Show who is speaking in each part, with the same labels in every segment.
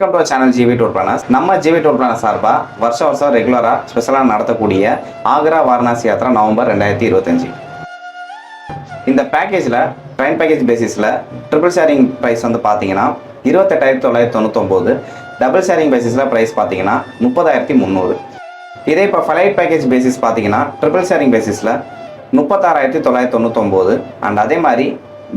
Speaker 1: Welcome to channel GV tour planners நம்ம GV tour planner சார்பாக வருஷம் வருஷம் ரெகுலராக ஸ்பெஷலாக நடத்தக்கூடிய ஆக்ரா வாரணாசி யாத்திரா நவம்பர் ரெண்டாயிரத்தி இருபத்தஞ்சி. இந்த பேக்கேஜில் ட்ரெயின் பேக்கேஜ் பேசிஸில் ட்ரிபிள் ஷேரிங் ப்ரைஸ் வந்து பார்த்தீங்கன்னா இருபத்தெட்டாயிரத்தி தொள்ளாயிரத்தி தொண்ணூத்தொம்போது. டபுள் ஷேரிங் பேசிஸில் ப்ரைஸ் பார்த்தீங்கன்னா முப்பதாயிரத்தி முந்நூறு. இதே இப்போ ஃப்ளைட் பேக்கேஜ் பேசிஸ் பார்த்தீங்கன்னா ட்ரிபிள் ஷேரிங் பேசிஸில் முப்பத்தாறாயிரத்தி தொள்ளாயிரத்தி தொண்ணூத்தொம்போது. அண்ட் அதே மாதிரி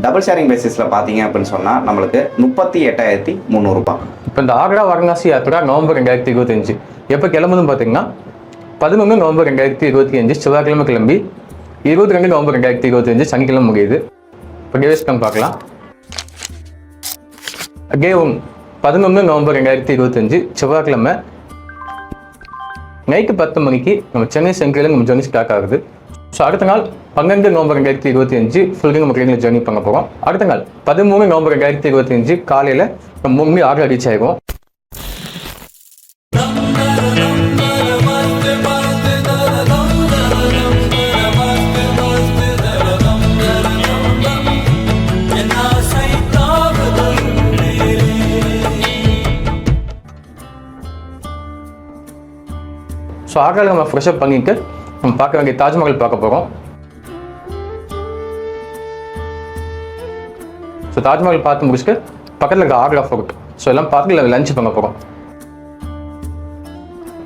Speaker 1: டபுள் ஷேரிங் பேசிஸில் பார்த்தீங்க அப்படின்னு சொன்னால் நம்மளுக்கு முப்பத்தி எட்டாயிரத்தி முந்நூறுபா.
Speaker 2: இப்போ இந்த ஆக்ரா வாரணாசி யாத்திரா நவம்பர் ரெண்டாயிரத்தி இருபத்தஞ்சு. எப்போ கிளம்புதுன்னு பார்த்தீங்கன்னா பதினொன்று நவம்பர் ரெண்டாயிரத்தி இருபத்தி அஞ்சு செவ்வாய்க்கிழமை கிளம்பி இருபத்தி ரெண்டு நவம்பர் ரெண்டாயிரத்தி இருபத்தஞ்சு சனிக்கிழமை முடியுது. இப்போ டேஸ்கம் பார்க்கலாம். அகேவும் பதினொன்று நவம்பர் ரெண்டாயிரத்தி இருபத்தஞ்சு செவ்வாய்க்கிழமை நைட்டு பத்து மணிக்கு நம்ம சென்னை சென்ட்ரலில் நம்ம ஜர்னி ஸ்டார்ட் ஆகுது. ஸோ அடுத்த நாள் பன்னெண்டு நவம்பர் ரெண்டாயிரத்தி இருபத்தி அஞ்சு ஃபுல்லிங் நம்ம ட்ரெயினில் ஜர்னி பண்ண போகிறோம் அடுத்த நாள் பதிமூணு நவம்பர் ரெண்டாயிரத்தி இருபத்தி அஞ்சு காலையில் நம்ம மூணு மணி ஆறு ரீச் ஆகிடும் ஸோ ஆக்ராவில் நம்ம ஃப்ரெஷ்அப் பண்ணிட்டு நம்ம பார்க்க வேண்டிய தாஜ்மஹால் பார்க்க போகிறோம் ஸோ தாஜ்மஹால் பார்த்து முடிச்சுட்டு பக்கத்தில் இருக்க ஆக்ரா ஃபோர்ட் ஸோ எல்லாம் பார்த்து லஞ்ச் பண்ண போகிறோம்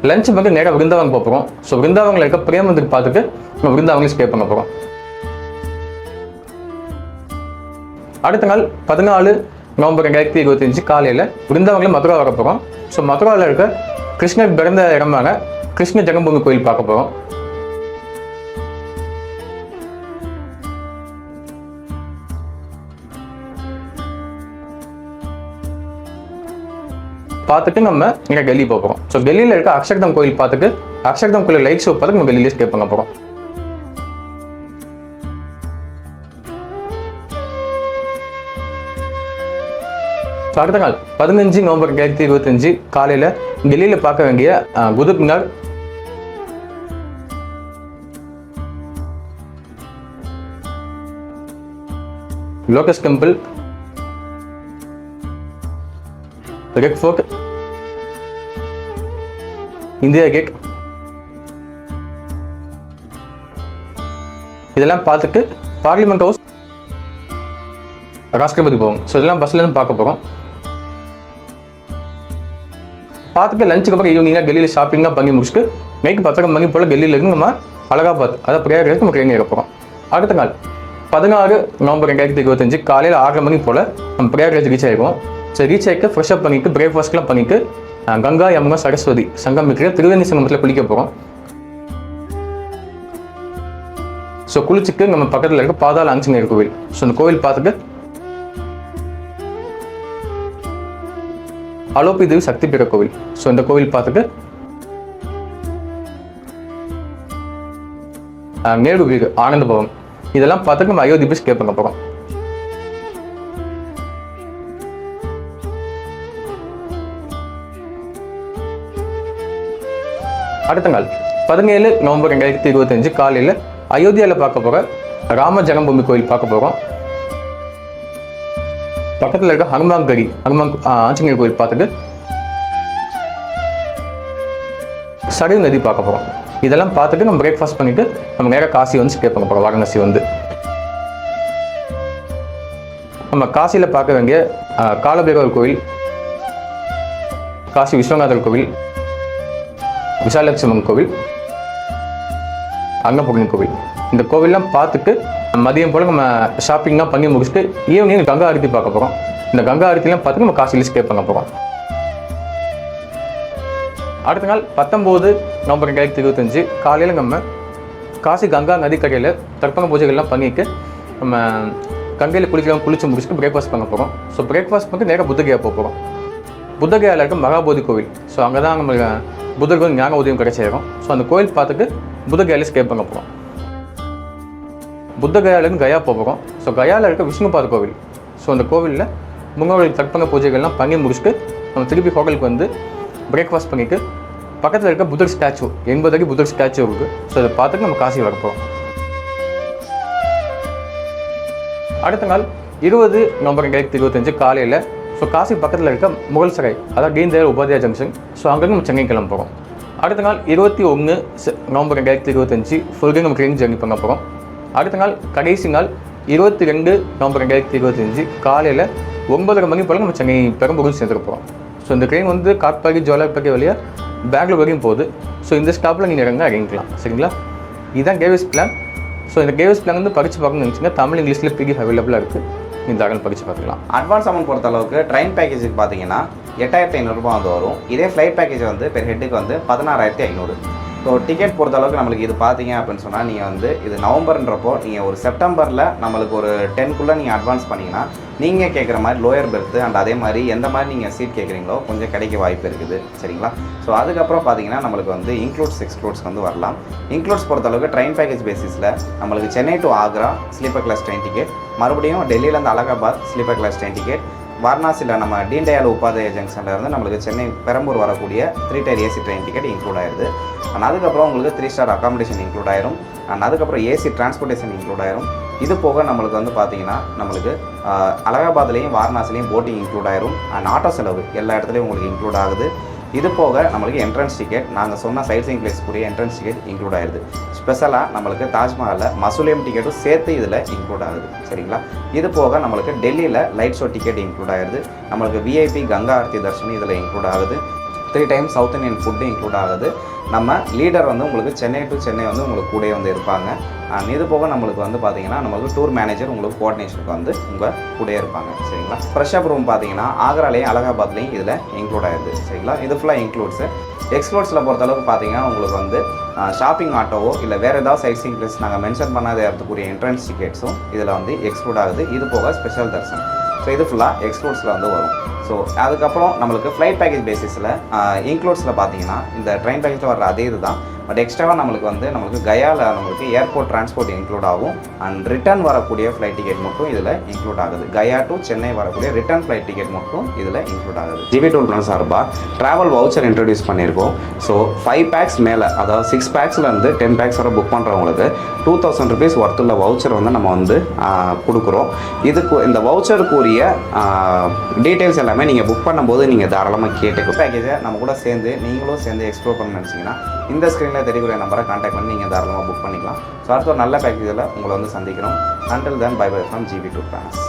Speaker 2: லஞ்ச் வந்து நேராக விருந்தாவன் போக போகிறோம் ஸோ விருந்தாவனில் இருக்க பிரேமந்துக்கு பார்த்துட்டு நம்ம விருந்தாவனில் ஸ்டே பண்ண போகிறோம் அடுத்த நாள் பதினாலு நவம்பர் ரெண்டாயிரத்தி இருபத்தஞ்சு காலையில் விருந்தாவங்களும் மதுரா வர போகிறோம் ஸோ மதுராவில் இருக்க கிருஷ்ணர் பிறந்த இடமான கிருஷ்ண ஜெகம்பூமி கோயில் பார்க்க போகிறோம் பார்த்துட்டு நம்ம இங்கே டெல்லி போகிறோம் ஸோ டெல்லியில் இருக்க அக்ஷர்தம் கோயில் பார்த்துட்டு அக்ஷர்தம் கோயில் லைட் ஷோ பார்த்து நம்ம டெல்லியிலே ஸ்டே பண்ண போகிறோம் அடுத்த நாள் பதினஞ்சு நவம்பர் ரெண்டாயிரத்தி இருபத்தஞ்சு காலையில் டெல்லியில் பார்க்க வேண்டிய Qutub Minar lotus temple red fort India gate இதெல்லாம் பார்த்துட்டு பார்லிமெண்ட் ஹவுஸ் ராஷ்டிரபதி போவோம் ஸோ இதெல்லாம் பஸ்லேருந்து பார்க்க போகிறோம் பார்த்துட்டு லஞ்சுக்கு அப்புறம் ஈவினிங்காக டெல்லியில் ஷாப்பிங்லாம் பண்ணி முடிச்சுட்டு நைட்டு பத்தரை மணி போல் டெல்லியில் இருந்து நம்ம அலகாபாத் அதாவது பிரயாகராஜ் நம்ம ட்ரெயின் ஏற போகிறோம் அடுத்த நாள் பதினாறு நவம்பர் ரெண்டாயிரத்தி இருபத்தஞ்சு காலையில் ஆறரை மணி போல் நம்ம பிரயாகராஜ் ரீச் ஆகிருக்கோம் ஸோ ரீச் ஆகிட்டு ஃப்ரெஷ் அப் பண்ணிட்டு பிரேக்ஃபாஸ்ட்லாம் பண்ணிட்டு கங்கா யமுனா சரஸ்வதி சங்கம் இருக்கிற திருவேணி சங்கமத்தில் குளிக்க போகிறோம் ஸோ குளிச்சுக்கு நம்ம பக்கத்தில் இருக்க பாதாள ஆஞ்சநேயர் கோவில். ஸோ அந்த கோவில் பார்த்துட்டு அலோபி தேவி சக்தி பெற கோவில். ஸோ இந்த கோவில் பார்த்துட்டு நேரு வீடு ஆனந்த பவன். இதெல்லாம் பார்த்துட்டு நம்ம அயோத்தி போய் ஸ்டே போகிறோம் அடுத்த நாள் பதினேழு நவம்பர் ரெண்டாயிரத்தி இருபத்தஞ்சு காலையில் அயோத்தியாவில் பார்க்க போகிற ராம ஜெகம்பூமி கோயில் பார்க்க போகிறோம் பக்கத்தில் இருக்க ஹனுமான் கரி ஹனுமான் ஆஞ்சநேயர் கோயில் பார்த்துட்டு சரையு நதி பார்க்க போகிறோம் இதெல்லாம் பார்த்துட்டு நம்ம பிரேக்ஃபாஸ்ட் பண்ணிட்டு நம்ம நேராக காசி வந்து ஸ்டே பண்ண போகிறோம் வாரணாசி வந்து. நம்ம காசியில் பார்க்க வேண்டிய காலபைரவர் கோயில் காசி விஸ்வநாதர் கோவில் விசாலட்சுமன் கோவில் அன்னபூர்ணி கோவில். இந்த கோவிலெலாம் பார்த்துட்டு மதியம் போல் நம்ம ஷாப்பிங்லாம் பண்ணி முடிச்சுட்டு ஈவினிங் கங்கா ஆரத்தி பார்க்க போகிறோம் இந்த கங்கா ஆரத்திலாம் பார்த்து நம்ம காசியில் ஸ்டே பண்ண போகிறோம் அடுத்த நாள் பத்தொம்போது நவம்பர் ரெண்டாயிரத்தி இருபத்தஞ்சு காலையில் நம்ம காசி கங்கா நதிக்கரையில் தர்ப்பண பூஜைகள்லாம் பண்ணிட்டு நம்ம கங்கையில் குளிக்கலாம் குளிச்சு முடிச்சுட்டு பிரேக்ஃபாஸ்ட் பண்ண போகிறோம் ஸோ பிரேக்ஃபாஸ்ட் பண்ணி நேராக புத்தகையா போக போகிறோம் புத்தகையாவில் இருக்க மகாபோதி கோவில். ஸோ அங்கே தான் நம்ம புத்தருக்கு வந்து ஞான உதயம் கிடைச்சிருக்கும் ஸோ அந்த கோயில் பார்த்துட்டு புத்தகையால ஸ்கேப் பண்ண போகிறோம் புத்தகயாலேருந்து கயா போகிறோம் ஸோ கயாவில் இருக்க விஷ்ணுபாத கோவில். ஸோ அந்த கோவிலில் முன்னோர்கள் தற்பங்க பூஜைகள்லாம் பண்ணி முடிச்சுட்டு நம்ம திருப்பி ஹோட்டலுக்கு வந்து பிரேக்ஃபாஸ்ட் பண்ணிவிட்டு பக்கத்தில் இருக்க புத்தர் ஸ்டாச்சு எண்பது அடி புத்தர் ஸ்டாச்சு இருக்குது ஸோ அதை பார்த்துட்டு நம்ம காசி வரப்போகிறோம் அடுத்த நாள் இருபது நவம்பர் ரெண்டாயிரத்தி இருபத்தஞ்சு காலையில் ஸோ காசி பக்கத்தில் இருக்க முகல் சரை அதாவது தீன் தயாள் உபாத்யா ஜங்ஷன் ஸோ அங்கேருந்து நம்ம சென்னை கிளம்ப போகிறோம் அடுத்த நாள் இருபத்தி ஒன்று நவம்பர் ரெண்டாயிரத்தி இருபத்தஞ்சி ஃபுல் நம்ம ட்ரெயின் ஜர்னி பண்ண போகிறோம் அடுத்த நாள் கடைசி நாள் இருபத்தி ரெண்டு நவம்பர் ரெண்டாயிரத்தி இருபத்தஞ்சி காலையில் ஒன்பதரை மணி போல் நம்ம சென்னை பெரம்பூரில் சேர்ந்துக்க போகிறோம் ஸோ இந்த ட்ரெயின் வந்து காட்பாடி ஜோலார்பேட்டை வழியாக பெங்களூர் வரையும் போகுது. ஸோ இந்த ஸ்டாப்பில் நீங்கள் இறங்க இறங்கிக்கலாம். சரிங்களா? இதுதான் கேவிஸ் பிளான் ஸோ இந்த கேவிஸ் பிளான் வந்து படித்து பார்க்கணும்னு நினச்சிங்கன்னா தமிழ் இங்கிலீஷில் பிடிஎஃப் அவைலபிளாக இருக்குது இந்த தகவல் படித்து பார்க்கலாம்
Speaker 1: அட்வான்ஸ் அமௌண்ட் பொறுத்த அளவுக்கு ட்ரெயின் பேக்கேஜுக்கு பார்த்தீங்கன்னா எட்டாயிரத்தி ஐநூறுரூபா வந்து வரும். இதே ஃப்ளைட் பேக்கேஜ் வந்து பெர் ஹெட்டுக்கு வந்து பதினாறாயிரத்தி ஐநூறு. ஸோ டிக்கெட் பொறுத்த அளவுக்கு நம்மளுக்கு இது பார்த்தீங்க அப்படின்னு சொன்னால் நீங்கள் வந்து இது நவம்பர்ன்றப்போ நீங்கள் ஒரு செப்டம்பரில் நம்மளுக்கு ஒரு டென்க்குள்ளே நீங்கள் அட்வான்ஸ் பண்ணிங்கன்னா நீங்கள் கேட்குற மாதிரி லோயர் பெர்த்து அண்ட் அதே மாதிரி எந்த மாதிரி நீங்கள் சீட் கேட்குறீங்களோ கொஞ்சம் கிடைக்க வாய்ப்பு இருக்குது. சரிங்களா? ஸோ அதுக்கப்புறம் பார்த்தீங்கன்னா நம்மளுக்கு வந்து இன்க்ளூட்ஸ் எக்ஸ்க்ளூட்ஸ் வந்து வரலாம். இன்க்ளூட்ஸ் பொறுத்த அளவுக்கு ட்ரெயின் பேக்கேஜ் பேசிஸில் நம்மளுக்கு Chennai to Agra sleeper class train ticket மறுபடியும் டெல்லியிலேருந்து Allahabad sleeper class train ticket வாரணாசியில் நம்ம டீன்டயால் உபாதய ஜங்ஷன்ல இருந்து நம்மளுக்கு சென்னை பெரம்பூர் வரக்கூடிய three tier AC train ticket include ஆயிருது. அண்ட் அதுக்கப்புறம் உங்களுக்கு த்ரீ ஸ்டார் அக்காமடேஷன் இன்க்ளூட் ஆயிரும். அண்ட் அதுக்கப்புறம் ஏசி டிரான்ஸ்போர்ட்டேஷன் இன்க்ளூட் ஆயிரும். இது போக நம்மளுக்கு வந்து பார்த்தீங்கன்னா நம்மளுக்கு அலகாபாத்லேயும் வாரணாசிலையும் போட்டிங் இன்க்ளூட் ஆயிரும். அண்ட் ஆட்டோ செலவு எல்லா இடத்துலையும் உங்களுக்கு இன்க்ளூட் ஆகுது. இது போக நம்மளுக்கு என்ட்ரன்ஸ் டிக்கெட் நாங்கள் சொன்ன சைட் சீங் பிளேஸ்க்குரிய என்ட்ரன்ஸ் டிக்கெட் இன்க்ளூட் ஆயிருது. ஸ்பெஷலாக நம்மளுக்கு தாஜ்மஹாலில் மசூலியம் டிக்கெட்டும் சேர்த்து இதில் இன்க்ளூட் ஆகுது. சரிங்களா? இது போக நம்மளுக்கு டெல்லியில் லைட் ஷோ டிக்கெட் இன்க்ளூட் ஆயிருது. நம்மளுக்கு விஐபி கங்கா ஆர்த்தி தர்ஷனி இதில் இன்க்ளூட் ஆகுது. Three time south Indian food include ஆகுது. நம்ம லீடர் வந்து உங்களுக்கு சென்னை டு சென்னை வந்து உங்களுக்கு கூடயே வந்து இருப்பாங்க. அண்ட் இது போக நம்மளுக்கு வந்து பார்த்தீங்கன்னா நம்மளுக்கு டூர் மேனேஜர் உங்களுக்கு கோஆர்டினேஷனுக்கு வந்து உங்கள் கூடயே இருப்பாங்க. சரிங்களா? ஃப்ரெஷ்அப் ரூம் பார்த்தீங்கன்னா ஆக்ராலையும் அலகாபாத்லையும் இதில் இன்க்ளூட் ஆகுது சரிங்களா? இது ஃபுல்லாக இன்க்ளூட்ஸு எக்ஸ்ப்ளோர்ஸில் பொறுத்தளவுக்கு பார்த்தீங்கன்னா உங்களுக்கு வந்து ஷாப்பிங் ஆட்டோவோ இல்லை வேறு ஏதாவது சைட் சீங் பிளேஸ் நாங்கள் மென்ஷன் பண்ணாத இடத்துக்குரிய என்ட்ரன்ஸ் டிக்கெட்ஸும் இதில் வந்து எக்ஸ்க்ளூட் ஆகுது. இது போக ஸ்பெஷல் தர்சன் ஸோ இது ஃபுல்லாக எக்ஸ்ப்ளோர்ஸில் வந்து வரும். ஸோ அதுக்கப்புறம் நம்மளுக்கு ஃப்ளைட் பேக்கேஜ் பேசிஸில் இன்க்ளூட்ஸில் பார்த்தீங்கன்னா இந்த ட்ரெயின் பேக்கேஜில் வர அதே இது தான் பட் எக்ஸ்ட்ராவாக நம்மளுக்கு வந்து நம்மளுக்கு கயாவில் நம்மளுக்கு ஏர்போர்ட் டிரான்ஸ்போர்ட் இன்க்ளூட் ஆகும். அண்ட் ரிட்டர்ன் வரக்கூடிய ஃப்ளைட் டிக்கெட் மட்டும் இதில் இன்க்ளூட் ஆகுது. கயா டு சென்னை வரக்கூடிய ரிட்டர்ன் ஃப்ளைட் டிக்கெட் மட்டும் இதில் இன்க்ளூட் ஆகுது. ஜிபி டூல் பிளான் சார்பாக ட்ராவல் வவுச்சர் இன்ட்ரடியூஸ் பண்ணியிருக்கோம். ஸோ ஃபைவ் பேக்ஸ் மேலே அதாவது சிக்ஸ் பேக்ஸ்லேருந்து டென் பேக்ஸ் வரை புக் பண்ணுறவங்களுக்கு டூ தௌசண்ட் ருபீஸ் ஒர்த்துள்ள வவுச்சர் வந்து நம்ம வந்து கொடுக்குறோம். இதுக்கு இந்த வவுச்சருக்குரிய டீட்டெயில்ஸ் எல்லாமே நீங்கள் புக் பண்ணும்போது நீங்கள் தாராளமாக கேட்டுக்கோ. பேக்கேஜை நம்ம கூட சேர்ந்து நீங்களும் சேர்ந்து எக்ஸ்ப்ளோர் பண்ண நினச்சிங்கன்னா இந்த ஸ்க்ரீனில் தெரியக்கூடிய நம்பரை காண்டாக்ட் பண்ணி நீங்கள் தாராளமாக புக் பண்ணிக்கலாம். ஸோ அடுத்த ஒரு நல்ல பேக்கேஜில் உங்களை வந்து சந்திக்கிறோம். Until then bye bye from GV tour plans